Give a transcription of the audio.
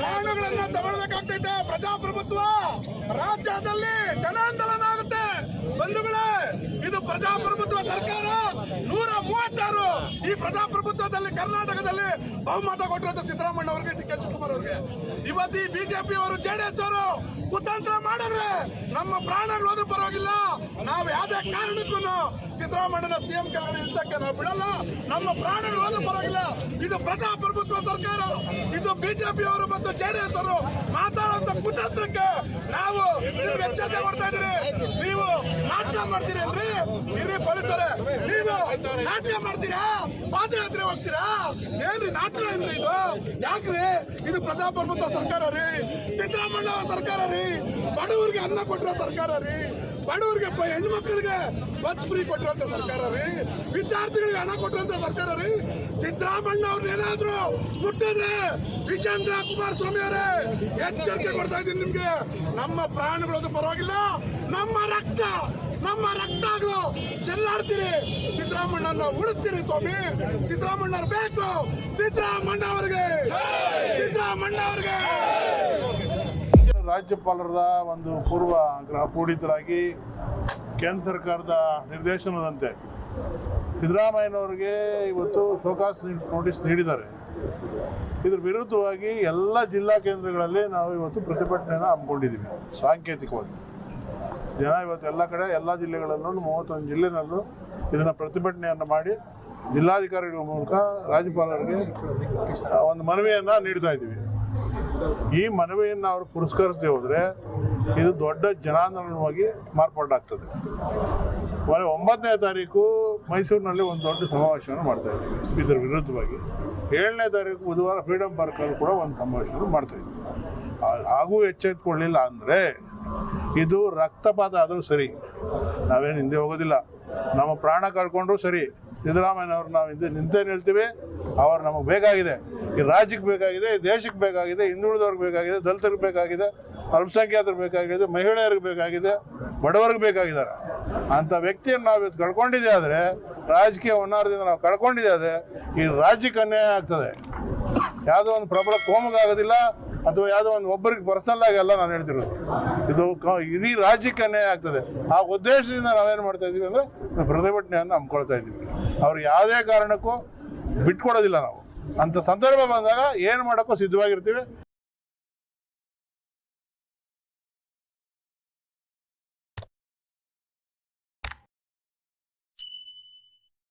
ಪ್ರಾಣಗಳನ್ನ ತಗೊಳ್ಬೇಕಾಗ್ತೈತೆ. ಪ್ರಜಾಪ್ರಭುತ್ವ ರಾಜ್ಯದಲ್ಲಿ ಜನಾಂದೋಲನ ಆಗುತ್ತೆ. ಬಂಧುಗಳೇ, ಇದು ಪ್ರಜಾಪ್ರಭುತ್ವ ಸರ್ಕಾರ. ನೂರ ಮೂವತ್ತಾರು ಈ ಪ್ರಜಾಪ್ರಭುತ್ವದಲ್ಲಿ ಕರ್ನಾಟಕದಲ್ಲಿ ಬಹುಮತ ಕೊಟ್ಟಿರೋದು ಸಿದ್ದರಾಮಯ್ಯ ಅವರಿಗೆ, ಡಿ ಕೆ ಶಿವಕುಮಾರ್ ಅವರಿಗೆ. ಇವತ್ತು ಬಿಜೆಪಿ ಅವರು ಜೆಡಿಎಸ್ ಅವರು ಕುತಂತ್ರ ಮಾಡಿದ್ರೆ ನಮ್ಮ ಪ್ರಾಣಗಳು ಹೋದ್ರೂ ಪರವಾಗಿಲ್ಲ. ನಾವು ಯಾವುದೇ ಕಾರಣಕ್ಕೂ ಸಿದ್ದರಾಮಯ್ಯನ ಸಿಎಂ ಕೆಳಗಡೆ ಇಳಿಸಕ್ಕೆ ನಾವು ಬಿಡಲ್ಲ. ನಮ್ಮ ಪ್ರಾಣಗಳು ಹೋದ್ರೂ ಪರವಾಗಿಲ್ಲ. ಇದು ಪ್ರಜಾಪ್ರಭುತ್ವ ಸರ್ಕಾರ. ಇದು ಬಿಜೆಪಿ ಅವರು ಮತ್ತು ಜೆಡಿಎಸ್ ಅವರು ಮಾತಾಡುವಂತ ಕುತಂತ್ರಕ್ಕೆ ನಾವು ಎಚ್ಚರಿಕೆ ಮಾಡ್ತಾ ಇದ್ರಿ ನೀವು ನಾಟಕ ಮಾಡ್ತೀರಿ ಅಂದ್ರೆ ಇರ್ರಿ ಪೊಲೀಸರೇ. ನೀವು ನಾಟಕ ಮಾಡ್ತೀರಾ? ಪಾದಯಾತ್ರೆ ಹೋಗ್ತೀರಾ? ಏನ್ರಿ ನಾಟಕ ಏನ್ರಿ ಇದು? ಯಾಕ್ರಿ? ಪ್ರಜಾಪ್ರಭುತ್ವ ಸರ್ಕಾರ ರೀ. ಸಿದ್ದರಾಮಯ್ಯ ಅವರ ಸರ್ಕಾರ ರೀ. ಬಡವರಿಗೆ ಅನ್ನ ಕೊಟ್ಟಿರೋ ಸರ್ಕಾರ ರೀ. ಬಡವರಿಗೆ ಹೆಣ್ಮಕ್ಳಿಗೆ ಬಸ್ ಫ್ರೀ ಕೊಟ್ಟಿರೋಂಥ ಸರ್ಕಾರ ರೀ. ವಿದ್ಯಾರ್ಥಿಗಳಿಗೆ ಹಣ ಕೊಟ್ಟಿರೋಂಥ ಸರ್ಕಾರ ರೀ. ಸಿದ್ದರಾಮಯ್ಯ ಅವ್ರನ್ನ ಏನಾದ್ರು ಮುಟ್ಟಿದ್ರೆ ವಿಜೇಂದ್ರ ಕುಮಾರಸ್ವಾಮಿ ಅವರೇ ಎಚ್ಚರಿಕೆ ಕೊಡ್ತಾ ಇದ್ದೀನಿ ನಿಮ್ಗೆ. ನಮ್ಮ ಪ್ರಾಣಗಳದು ಪರವಾಗಿಲ್ಲ, ನಮ್ಮ ರಕ್ತ ನಮ್ಮ ರಕ್ತಗಳು ಚೆಲ್ಲಾಡ್ತೀರಿ. ಸಿದ್ದರಾಮಣ್ಣನ ಉಳುತ್ತೀರಿ ಸ್ವಾಮಿ. ಸಿದ್ದರಾಮಣ್ಣ ಬೇಕು. ಸಿದ್ದರಾಮಣ್ಣ ಅವರಿಗೆ. ಸಿದ್ದರಾಮಣ್ಣ ಅವರಿಗೆ. ರಾಜ್ಯಪಾಲರ ಒಂದು ಪೂರ್ವ ಗ್ರಹ ಪೂಡಿತರಾಗಿ ಕೇಂದ್ರ ಸರ್ಕಾರದ ನಿರ್ದೇಶನದಂತೆ ಸಿದ್ದರಾಮಯ್ಯನವರಿಗೆ ಇವತ್ತು ಶೋಕಾಸ್ ನೋಟಿಸ್ ನೀಡಿದ್ದಾರೆ. ಇದ್ರ ವಿರುದ್ಧವಾಗಿ ಎಲ್ಲ ಜಿಲ್ಲಾ ಕೇಂದ್ರಗಳಲ್ಲಿ ನಾವು ಇವತ್ತು ಪ್ರತಿಭಟನೆಯನ್ನು ಹಮ್ಮಿಕೊಂಡಿದ್ದೀವಿ, ಸಾಂಕೇತಿಕವಾಗಿ. ಜನ ಇವತ್ತು ಎಲ್ಲ ಕಡೆ, ಎಲ್ಲ ಜಿಲ್ಲೆಗಳಲ್ಲೂ, ಮೂವತ್ತೊಂದು ಜಿಲ್ಲೆನಲ್ಲೂ ಇದನ್ನು ಪ್ರತಿಭಟನೆಯನ್ನು ಮಾಡಿ ಜಿಲ್ಲಾಧಿಕಾರಿಗಳ ಮೂಲಕ ರಾಜ್ಯಪಾಲರಿಗೆ ಒಂದು ಮನವಿಯನ್ನು ನೀಡ್ತಾ ಇದ್ದೀವಿ. ಈ ಮನವಿಯನ್ನು ಅವರು ಪುರಸ್ಕರಿಸದೆ ಹೋದರೆ ಇದು ದೊಡ್ಡ ಜನಾಂದೋಲನವಾಗಿ ಮಾರ್ಪಾಡಾಗ್ತದೆ. ಮೊನ್ನೆ ಒಂಬತ್ತನೇ ತಾರೀಕು ಮೈಸೂರಿನಲ್ಲಿ ಒಂದು ದೊಡ್ಡ ಸಮಾವೇಶವನ್ನು ಮಾಡ್ತಾ ಇದ್ದೀವಿ. ಇದರ ವಿರುದ್ಧವಾಗಿ ಏಳನೇ ತಾರೀಕು ಬುಧವಾರ ಫ್ರೀಡಮ್ ಪಾರ್ಕಲ್ಲಿ ಕೂಡ ಒಂದು ಸಮಾವೇಶವನ್ನು ಮಾಡ್ತಾ ಇದ್ದೀವಿ. ಹಾಗೂ ಎಚ್ಚೆತ್ಕೊಳ್ಳಿಲ್ಲ ಅಂದರೆ ಇದು ರಕ್ತಪಾತ ಆದರೂ ಸರಿ. ನಾವೇನು ಹಿಂದೆ ಹೋಗೋದಿಲ್ಲ. ನಮ್ಮ ಪ್ರಾಣ ಕಳ್ಕೊಂಡ್ರು ಸರಿ. ಸಿದ್ದರಾಮಯ್ಯನವ್ರು ನಾವು ಹಿಂದೆ ನಿಂತೇನು ಹೇಳ್ತೀವಿ? ಅವ್ರು ನಮಗೆ ಬೇಕಾಗಿದೆ. ಈ ರಾಜ್ಯಕ್ಕೆ ಬೇಕಾಗಿದೆ ದೇಶಕ್ಕೆ ಬೇಕಾಗಿದೆ, ಹಿಂದುಳಿದವ್ರಿಗೆ ಬೇಕಾಗಿದೆ, ದಲಿತರಿಗೆ ಬೇಕಾಗಿದೆ, ಅಲ್ಪಸಂಖ್ಯಾತರಿಗೆ ಬೇಕಾಗಿದೆ, ಮಹಿಳೆಯರಿಗೆ ಬೇಕಾಗಿದೆ, ಬಡವರಿಗೆ ಬೇಕಾಗಿದ್ದಾರೆ. ಅಂಥ ವ್ಯಕ್ತಿಯನ್ನು ನಾವು ಇವತ್ತು ಕಳ್ಕೊಂಡಿದ್ದೆ ಆದರೆ, ರಾಜಕೀಯ ಹೊನ್ನಾರದಿಂದ ನಾವು ಕಳ್ಕೊಂಡಿದ್ದೆ ಆದರೆ, ಈ ರಾಜ್ಯಕ್ಕೆ ಅನ್ಯಾಯ ಆಗ್ತದೆ. ಯಾವುದೋ ಒಂದು ಪ್ರಬಲ ಕೋಮಗಾಗೋದಿಲ್ಲ ಅಥವಾ ಯಾವುದೋ ಒಂದು ಒಬ್ಬರಿಗೆ ಪರ್ಸನಲ್ ಆಗಿ ಅಲ್ಲ ನಾನು ಹೇಳ್ತಿರೋದು. ಇದು ಇಡೀ ರಾಜ್ಯಕ್ಕೆ ಅನ್ಯಾಯ ಆಗ್ತದೆ. ಆ ಉದ್ದೇಶದಿಂದ ನಾವೇನು ಮಾಡ್ತಾ ಇದ್ದೀವಿ ಅಂದರೆ ಪ್ರತಿಭಟನೆಯನ್ನು ಹಮ್ಕೊಳ್ತಾ ಇದ್ದೀವಿ ಅವ್ರು ಯಾವುದೇ ಕಾರಣಕ್ಕೂ ಬಿಟ್ಕೊಡೋದಿಲ್ಲ ನಾವು. ಅಂತ ಸಂದರ್ಭ ಬಂದಾಗ ಏನು ಮಾಡೋಕ್ಕೂ ಸಿದ್ಧವಾಗಿರ್ತೀವಿ.